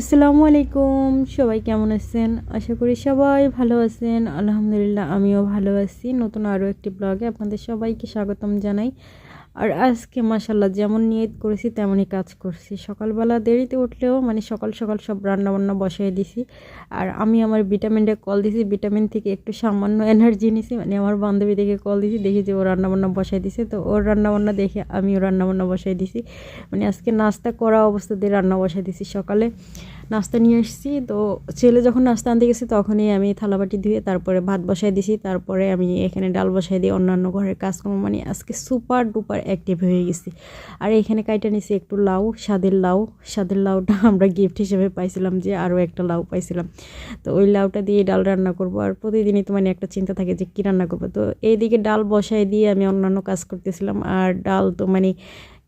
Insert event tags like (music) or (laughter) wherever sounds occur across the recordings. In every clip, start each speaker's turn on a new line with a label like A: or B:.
A: আসসালামু আলাইকুম, সবাই কেমন আছেন? আশা করি সবাই ভালো আছেন। আলহামদুলিল্লাহ, আমিও ভালো আছি। নতুন আরও একটি ব্লগে আপনাদের সবাইকে স্বাগতম জানাই। আর আজকে মাসাল্লাহ যেমন নিয়ত করেছি, তেমনই কাজ করছি। সকালবেলা দেরিতে উঠলেও মানে সকাল সকাল সব রান্না বান্না বসাই দিছি। আর আমি আমার ভিটামিনটা কল দিছি ভিটামিন থেকে একটু সামান্য এনার্জি নিছি। মানে আমার বান্ধবী দেখে কল দিছি, দেখি যে ও রান্নাবান্না বসাই দিছে। তো ওর রান্নাবান্না দেখে আমিও রান্নাবান্না বসাই দিছি। মানে আজকে নাস্তা করা অবস্থাতে রান্না বসাই দিছি সকালে। নাস্তা নিয়ে এসেছি তো ছেলে যখন নাস্তা আনতে গেছে, তখনই আমি থালাবাটি ধুয়ে তারপরে ভাত বসাই দিছি। তারপরে আমি এখানে ডাল বসাই দিয়ে অন্যান্য ঘরের কাজকর্ম। মানে আজকে সুপার ডুপার অ্যাক্টিভ হয়ে গেছি। আর এখানে কাইটা নিছি একটু লাউ, স্বাদের লাউ। স্বাদের লাউটা (laughs) আমরা গিফট হিসেবে পাইছিলাম যে আরও একটা লাউ পাইছিলাম। তো ওই লাউটা দিয়ে ডাল রান্না করব। আর প্রতিদিনই তো মানে একটা চিন্তা থাকে যে কী রান্না করব। তো এইদিকে ডাল বসাই দিয়ে আমি অন্যান্য কাজ করতেছিলাম। আর ডাল তো মানে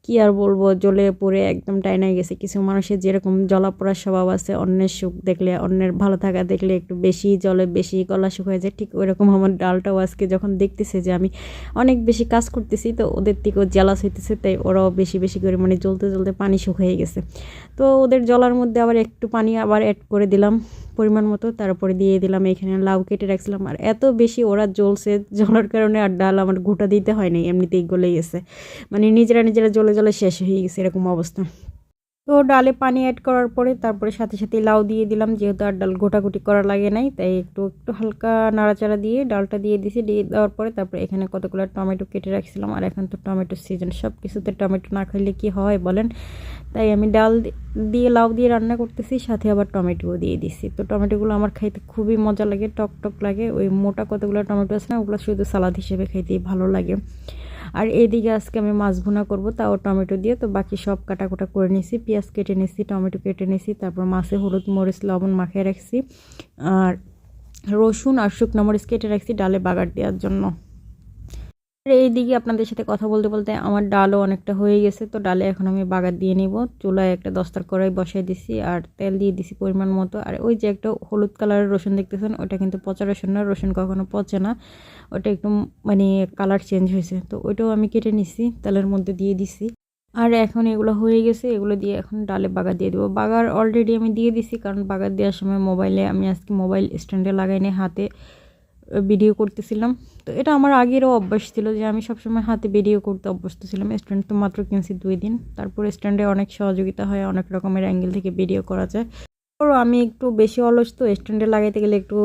A: কি আর বলব, জ্বলে পড়ে একদম টাইনাই গেছে। কিছু মানুষের যেরকম জলা পড়ার স্বভাব আছে, অন্যের সুখ দেখলে, অন্যের ভালো থাকা দেখলে একটু বেশি জলে বেশি গলা হয়ে যায়। ঠিক ওইরকম আমার ডালটাও আজকে যখন দেখতেছে যে আমি অনেক বেশি কাজ করতেছি, তো ওদের থেকেও জেলাস হইতেছে, তাই ওরাও বেশি বেশি করে মানে জ্বলতে জ্বলতে পানি হয়ে গেছে। তো ওদের জলার মধ্যে আবার একটু পানি আবার অ্যাড করে দিলাম পরিমাণ মতো। তারপরে দিয়ে দিলাম, এখানে লাউ কেটে রাখছিলাম। আর এত বেশি ওরা জ্বলছে, জ্বলার কারণে আর ডাল আমার গোটা দিতে হয়নি এমনিতেই গলে গেছে। মানে নিজেরা নিজেরা জ্বলে জ্বলে শেষ হয়ে গেছে এরকম অবস্থা। তো ডালে পানি অ্যাড করার পরে তারপরে সাথে সাথে লাউ দিয়ে দিলাম, যেহেতু আর ডাল গোটাগুটি করা লাগে নাই, তাই একটু একটু হালকা নাড়াচাড়া দিয়ে ডালটা দিয়ে দিছি। দিয়ে দেওয়ার পরে তারপরে এখানে কতগুলো টমেটো কেটে রাখছিলাম, আর এখন তো টমেটো সিজন সব কিছুতে টমেটো না খাইলে কি হয় বলেন? তাই আমি ডাল দিয়ে লাউ দিয়ে রান্না করতেছি, সাথে আবার টমেটোও দিয়ে দিছি। তো টমেটোগুলো আমার খাইতে খুবই মজা লাগে টক টক লাগে। ওই মোটা কতগুলো টমেটো আছে না, ওগুলো শুধু সালাদ হিসেবে খাইতেই ভালো লাগে। আর এদিকে আজকে আমি মাছ ভুনা করব, তাও টমেটো দিয়ে। তো বাকি সব কাটাকুটা করে নিয়েছি পেঁয়াজ কেটে নিয়েছি টমেটো কেটে নিয়েছি তারপর মাছে হলুদ, মরিচ, লবণ মাখিয়ে রাখছি। আর রসুন আর শুকনো মরিচ কেটে রাখছি ডালে বাগার দেওয়ার জন্য। এইদিকে আপনাদের সাথে কথা বলতে বলতে আমার ডালও অনেকটা হয়ে গেছে, তো ডালে এখন আমি বাগার দিয়ে নিব। চুলায় একটা দস্তার কড়াই বসাই দিছি আর তেল দিয়ে দিছি পরিমাণ মতো। আর ওই যে একটা হলুদ কালারের রসুন দেখতেছেন, ওটা কিন্তু পচা রসুন না, রসুন কখনো পচে না। ওটা একটু মানে কালার চেঞ্জ হয়েছে, তো ওইটাও আমি কেটে নিছি, তেলের মধ্যে দিয়ে দিছি। আর এখন এগুলো হয়ে গেছে, এগুলো দিয়ে এখন ডালে বাগার দিয়ে দেবো। বাগার অলরেডি আমি দিয়ে দিছি, কারণ বাগার দেওয়ার সময় মোবাইলে, আমি আজকে মোবাইল স্ট্যান্ডে লাগাই নিয়ে হাতে। ভিডিও করতেছিলাম। তো এটা আমার আগেরও অভ্যাস ছিল যে আমি সবসময় হাতে ভিডিও করতে অভ্যস্ত ছিলাম। স্ট্যান্ড তো মাত্র কিনছি দুই দিন। তারপর স্ট্যান্ডে অনেক সহযোগিতা হয়, অনেক রকমের অ্যাঙ্গেল থেকে ভিডিও করা যায়। তারপরও আমি একটু বেশি অলস তো স্ট্যান্ডে লাগাইতে গেলে একটু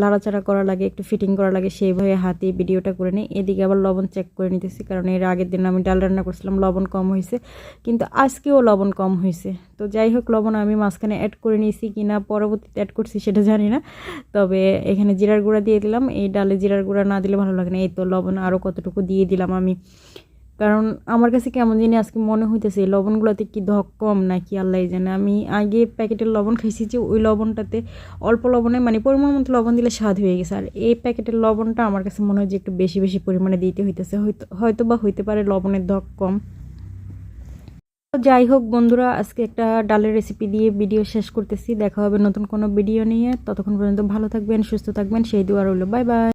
A: লাড়াচাড়া করা লাগে, একটু ফিটিং করা লাগে, সেইভাবে হাতে ভিডিওটা করে নিই। এদিকে আবার লবণ চেক করে নিতেছি, কারণ এর আগের দিন আমি ডাল রান্না করছিলাম, লবণ কম হয়েছে, কিন্তু আজকেও লবণ কম হয়েছে। তো যাই হোক, লবণ আমি মাঝখানে অ্যাড করে নিয়েছি কি না পরবর্তীতে অ্যাড করছি সেটা জানি না। তবে এখানে জিরার গুঁড়া দিয়ে দিলাম, এই ডালে জিরার গুঁড়া না দিলে ভালো লাগে না। এই তো লবণ আরও কতটুকু দিয়ে দিলাম আমি। কারণ আমার কাছে কেমন জানি আজকে মনে হইতেছে লবণগুলোতে কি ধক কম নাকি আল্লাহ জানে। আমি আগে প্যাকেটের লবণ খাইছি যে ওই লবণটাতে অল্প লবণে মানে পরিমাণ মতো লবণ দিলে স্বাদ হয়ে গেছে। আর এই প্যাকেটের লবণটা আমার কাছে মনে হয় যে একটু বেশি বেশি পরিমাণে দিতে হইতেছে। হয়তো হয়তো বা হইতে পারে লবণের ধক কম। যাই হোক বন্ধুরা, আজকে একটা ডালের রেসিপি দিয়ে ভিডিও শেষ করতেছি। দেখা হবে নতুন কোনো ভিডিও নিয়ে। ততক্ষণ পর্যন্ত ভালো থাকবেন, সুস্থ থাকবেন। সেই দোয়া রইল। Bye bye